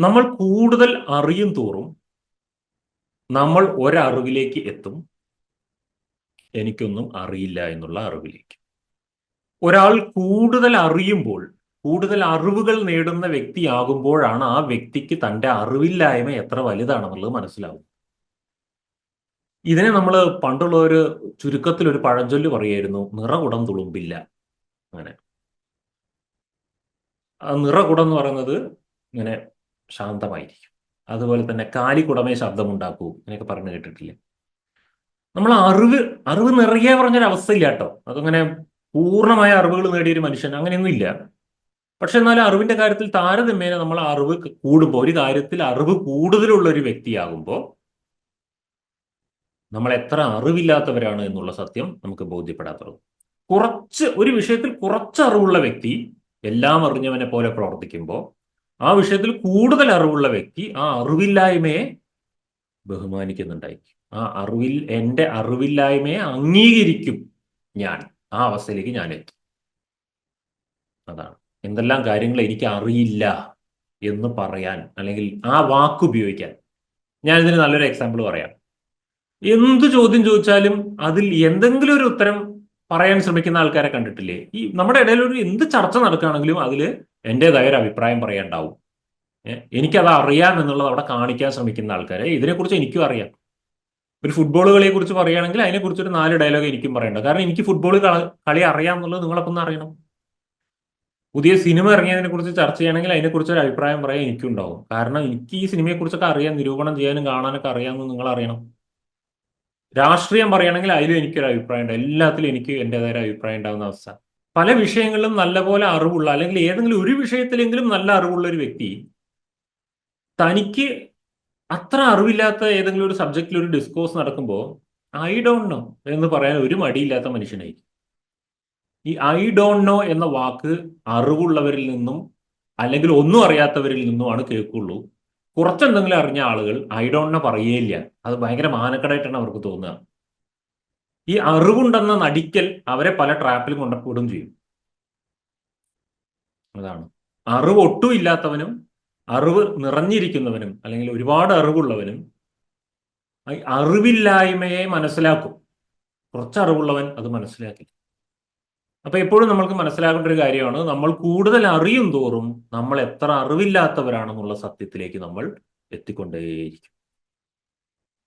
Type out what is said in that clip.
നമ്മൾ കൂടുതൽ അറിയും തോറും നമ്മൾ ഒരറിവിലേക്ക് എത്തും. എനിക്കൊന്നും അറിയില്ല എന്നുള്ള അറിവിലേക്ക്. ഒരാൾ കൂടുതൽ അറിയുമ്പോൾ കൂടുതൽ അറിവുകൾ നേടുന്ന വ്യക്തിയാകുമ്പോഴാണ് ആ വ്യക്തിക്ക് തന്റെ അറിവില്ലായ്മ എത്ര വലുതാണെന്നുള്ളത് മനസ്സിലാവും ഇതിനെ നമ്മൾ പണ്ടുള്ള ഒരു ചുരുക്കത്തിൽ ഒരു പഴഞ്ചൊല്ല് പറയായിരുന്നു നിറകുടം തുളുമ്പില്ല. അങ്ങനെ. ആ നിറകുടം എന്ന് പറയുന്നത് ഇങ്ങനെ ശാന്തമായിരിക്കും. അതുപോലെ തന്നെ കാലിക്കുടമേ ശബ്ദമുണ്ടാക്കൂ എന്നൊക്കെ പറഞ്ഞു കേട്ടിട്ടില്ലേ? നമ്മൾ അറിവ് അറിവ് നിറയെ പറഞ്ഞൊരു ഇല്ല കേട്ടോ അതങ്ങനെ പൂർണമായ അറിവുകൾ നേടിയ ഒരു മനുഷ്യൻ അങ്ങനെയൊന്നും ഇല്ല. പക്ഷെ എന്നാലും അറിവിന്റെ കാര്യത്തിൽ താരതമ്യേന നമ്മൾ അറിവ് കൂടുമ്പോൾ ഒരു കാര്യത്തിൽ അറിവ് കൂടുതലുള്ള ഒരു വ്യക്തിയാകുമ്പോൾ നമ്മൾ എത്ര അറിവില്ലാത്തവരാണ് എന്നുള്ള സത്യം നമുക്ക് ബോധ്യപ്പെടാത്തത്. കുറച്ച് ഒരു വിഷയത്തിൽ കുറച്ച് അറിവുള്ള വ്യക്തി എല്ലാം അറിഞ്ഞവനെ പോലെ പ്രവർത്തിക്കുമ്പോൾ ആ വിഷയത്തിൽ കൂടുതൽ അറിവുള്ള വ്യക്തി ആ അറിവില്ലായ്മയെ ബഹുമാനിക്കുന്നുണ്ടായിരിക്കും ആ അറിവിൽ എന്റെ അറിവില്ലായ്മയെ അംഗീകരിക്കും ഞാൻ. ആ അവസ്ഥയിലേക്ക് ഞാൻ എത്തും. അതാണ്. എന്തെല്ലാം കാര്യങ്ങൾ എനിക്ക് അറിയില്ല എന്ന് പറയാൻ അല്ലെങ്കിൽ ആ വാക്ക് ഉപയോഗിക്കാൻ. ഞാൻ ഇതിന് നല്ലൊരു എക്സാമ്പിൾ പറയാം. എന്ത് ചോദ്യം ചോദിച്ചാലും അതിൽ എന്തെങ്കിലും ഒരു ഉത്തരം പറയാൻ ശ്രമിക്കുന്ന ആൾക്കാരെ കണ്ടിട്ടില്ലേ? ഈ നമ്മുടെ ഇടയിൽ ഒരു എന്ത് ചർച്ച നടക്കുകയാണെങ്കിലും അതിൽ എന്റെതായ ഒരു അഭിപ്രായം പറയേണ്ടാവും എനിക്കത് അറിയാം എന്നുള്ളത് അവിടെ കാണിക്കാൻ ശ്രമിക്കുന്ന ആൾക്കാരെ. ഇതിനെക്കുറിച്ച് എനിക്കും അറിയാം. ഒരു ഫുട്ബോൾ കളിയെ കുറിച്ച് പറയുകയാണെങ്കിൽ അതിനെക്കുറിച്ച് ഒരു നാല് ഡയലോഗ് എനിക്കും പറയണ്ട കാരണം എനിക്ക് ഫുട്ബോൾ കളി അറിയാം എന്നുള്ളത് നിങ്ങളൊപ്പം അറിയണം. പുതിയ സിനിമ ഇറങ്ങിയതിനെ കുറിച്ച് ചർച്ച ചെയ്യണമെങ്കിൽ അതിനെക്കുറിച്ച് ഒരു അഭിപ്രായം പറയാൻ എനിക്കും ഉണ്ടാവും കാരണം എനിക്ക് ഈ സിനിമയെക്കുറിച്ചൊക്കെ അറിയാം നിരൂപണം ചെയ്യാനും കാണാനൊക്കെ അറിയാമെന്ന് നിങ്ങൾ അറിയണം. രാഷ്ട്രീയം പറയുകയാണെങ്കിൽ അതിലും എനിക്കൊരു അഭിപ്രായം ഉണ്ട് എല്ലാത്തിലും എനിക്ക് എന്റെതായ അഭിപ്രായം ഉണ്ടാകുന്ന അവസ്ഥ. പല വിഷയങ്ങളിലും നല്ലപോലെ അറിവുള്ള അല്ലെങ്കിൽ ഏതെങ്കിലും ഒരു വിഷയത്തിലെങ്കിലും നല്ല അറിവുള്ള ഒരു വ്യക്തി തനിക്ക് അത്ര അറിവില്ലാത്ത ഏതെങ്കിലും ഒരു സബ്ജക്റ്റിൽ ഒരു ഡിസ്കോഴ്സ് നടക്കുമ്പോൾ ഐ ഡോണ്ട് നോ എന്ന് പറയാൻ ഒരു മടിയില്ലാത്ത മനുഷ്യനായിരിക്കും. ഈ ഐ ഡോണ്ട് നോ എന്ന വാക്ക് അറിവുള്ളവരിൽ നിന്നും അല്ലെങ്കിൽ ഒന്നും അറിയാത്തവരിൽ നിന്നുമാണ് കേൾക്കുള്ളൂ. കുറച്ചെന്തെങ്കിലും അറിഞ്ഞ ആളുകൾ ഐ ഡോണ്ട് നോ പറയുകയില്ല. അത് ഭയങ്കര മാനക്കടായിട്ടാണ് അവർക്ക് തോന്നുക. ഈ അറിവുണ്ടെന്ന നടിക്കൽ അവരെ പല ട്രാപ്പിലും കൊണ്ടപ്പെടും ചെയ്യും. അതാണ്. അറിവ് ഒട്ടും ഇല്ലാത്തവനും അറിവ് നിറഞ്ഞിരിക്കുന്നവനും അല്ലെങ്കിൽ ഒരുപാട് അറിവുള്ളവനും അറിവില്ലായ്മയെ മനസ്സിലാക്കും. കുറച്ച് അറിവുള്ളവൻ അത് മനസ്സിലാക്കി. അപ്പൊ എപ്പോഴും നമ്മൾക്ക് മനസ്സിലാക്കേണ്ട ഒരു കാര്യമാണ് നമ്മൾ കൂടുതൽ അറിയും തോറും നമ്മൾ എത്ര അറിവില്ലാത്തവരാണെന്നുള്ള സത്യത്തിലേക്ക് നമ്മൾ എത്തിക്കൊണ്ടേയിരിക്കും.